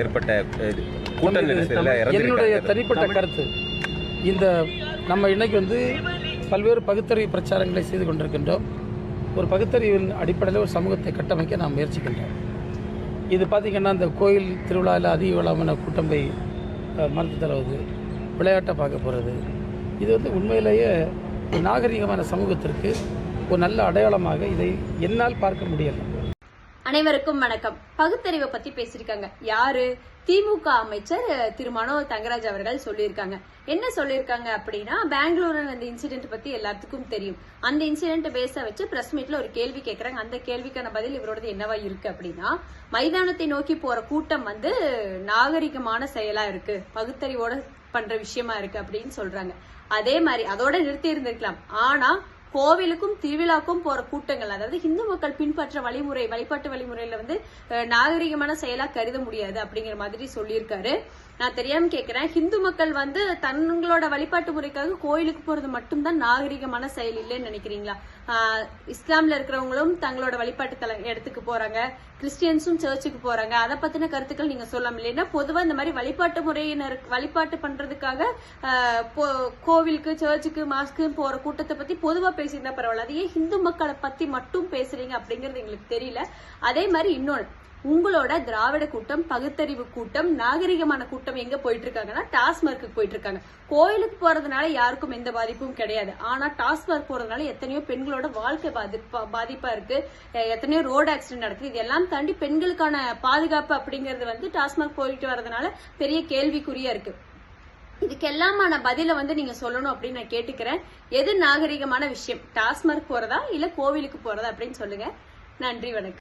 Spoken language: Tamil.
ஏற்பட்ட கூட்ட நெரிசலில் என்னுடைய தனிப்பட்ட கருத்து. இந்த நம்ம இன்னைக்கு வந்து பல்வேறு பகுத்தறிவு பிரச்சாரங்களை செய்து கொண்டிருக்கின்றோம். ஒரு பகுத்தறிவின் அடிப்படையில் ஒரு சமூகத்தை கட்டமைக்க நாம் முயற்சிக்கின்றோம். இது பார்த்திங்கன்னா இந்த கோயில் திருவிழாவில் அதிக விழாமான கூட்டம் போய் மருந்து தருவது விளையாட்டை பார்க்க போகிறது இது வந்து உண்மையிலேயே நாகரிகமான சமூகத்திற்கு ஒரு நல்ல அடையாளமாக இதை என்னால் பார்க்க முடியலை. அனைவருக்கும் வணக்கம். பகுத்தறிவை பத்தி பேசியிருக்காங்க. யாரு? திமுக அமைச்சர் அஹ், திரு மனோ தங்கராஜ் அவர்கள் சொல்லியிருக்காங்க. என்ன சொல்லியிருக்காங்க அப்படின்னா பெங்களூர் அந்த இன்சிடென்ட் பத்தி எல்லாத்துக்கும் தெரியும். அந்த இன்சிடென்ட் பேச வச்சு பிரஸ் மீட்ல ஒரு கேள்வி கேட்கறாங்க அந்த கேள்விக்கான பதில் இவரோடது என்னவா இருக்கு அப்படின்னா மைதானத்தை நோக்கி போற கூட்டம் வந்து நாகரிகமான செயலா இருக்கு. பகுத்தறிவோட பண்ற விஷயமா இருக்கு அப்படின்னு சொல்றாங்க. அதே மாதிரி அதோட நிறுத்தி இருந்திருக்கலாம் ஆனா கோவிலுக்கும் திருவிழாக்கும் போற கூட்டங்கள் அதாவது இந்து மக்கள் பின்பற்ற வழிமுறை வழிபாட்டு வழிமுறையில வந்து நாகரிகமான செயலா கருத முடியாது அப்படிங்கிற மாதிரி சொல்லியிருக்காரு. நான் தெரியாம கேக்குறேன். ஹிந்து மக்கள் வந்து தங்களோட வழிபாட்டு முறைக்காக கோயிலுக்கு போறது மட்டும்தான் நாகரிகமான செயல் இல்லைன்னு நினைக்கிறீங்களா? ஆஹ், இஸ்லாம்ல இருக்கிறவங்களும் தங்களோட வழிபாட்டு தல இடத்துக்கு போறாங்க. கிறிஸ்டியன்ஸும் சர்ச்சுக்கு போறாங்க. அதை பத்தின கருத்துக்கள் நீங்க சொல்லலாம் இல்லைன்னா பொதுவா இந்த மாதிரி வழிபாட்டு முறையினர் வழிபாட்டு பண்றதுக்காக ஆஹ், போ- கோவிலுக்கு சர்ச்சுக்கு மாஸ்க்கு போற கூட்டத்தை பத்தி பொதுவா பேசியிருந்தா பரவாயில்ல. அது ஏன் ஹிந்து மக்களை பத்தி மட்டும் பேசுறீங்க அப்படிங்கறது எங்களுக்கு தெரியல. அதே மாதிரி இன்னொன்னு. உங்களோட திராவிட கூட்டம் பகுத்தறிவு கூட்டம் நாகரிகமான கூட்டம் எங்க போயிட்டு இருக்காங்கன்னா டாஸ்மார்க்கு போயிட்டு இருக்காங்க கோயிலுக்கு போறதுனால யாருக்கும் எந்த பாதிப்பும் கிடையாது. ஆனா டாஸ்மார்க் போறதுனால எத்தனையோ பெண்களோட வாழ்க்கை பாதிப்பா பாதிப்பா இருக்கு. எத்தனையோ ரோடு ஆக்சிடென்ட் நடக்குது. இதெல்லாம் தாண்டி பெண்களுக்கான பாதுகாப்பு அப்படிங்கறது வந்து டாஸ்மார்க் போயிட்டு வரதுனால பெரிய கேள்விக்குறியா இருக்கு. இதுக்கெல்லாமான பதில வந்து நீங்க சொல்லணும் அப்படின்னு நான் கேட்டுக்கிறேன். எது நாகரிகமான விஷயம்? டாஸ்மார்க் போறதா? இல்ல கோவிலுக்கு போறதா? அப்படின்னு சொல்லுங்க. நன்றி வணக்கம்.